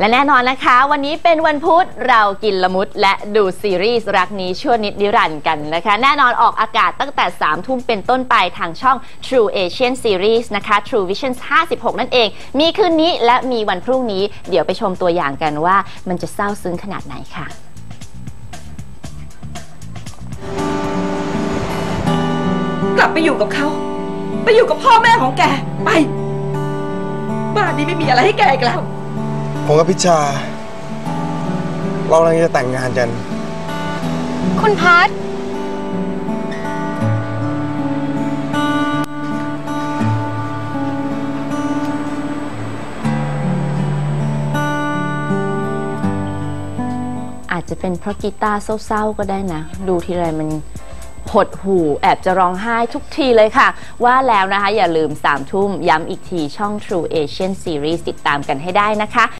และแน่นอนนะคะ วันนี้เป็นวันพุธเรากินละมุดและดูซีรีส์รักนี้ชั่วนิดนิรันดร์กันนะคะ แน่นอนออกอากาศตั้งแต่ 3 ทุ่มเป็นต้นไปทางช่อง True Asian Series นะคะ True Vision 56 นั่นเอง มีคืนนี้และมีวันพรุ่งนี้ เดี๋ยวไปชมตัวอย่างกันว่ามันจะเศร้าซึ้งขนาดไหนค่ะกลับไปอยู่กับเขา ไปอยู่กับพ่อแม่ของแก ไป บ้านนี้ไม่มีอะไรให้แกอีกแล้ว ผมกับพิชา เรากำลังจะแต่งงานกัน คุณพัทอาจจะเป็นเพราะกีตาร์เศร้าๆก็ได้นะ ดูทีไรมันหดหูแอบจะร้องไห้ทุกทีเลยค่ะ ว่าแล้วนะคะอย่าลืม3ทุ่มย้ำอีกทีช่อง True Asian Series ติดตามกันให้ได้นะคะ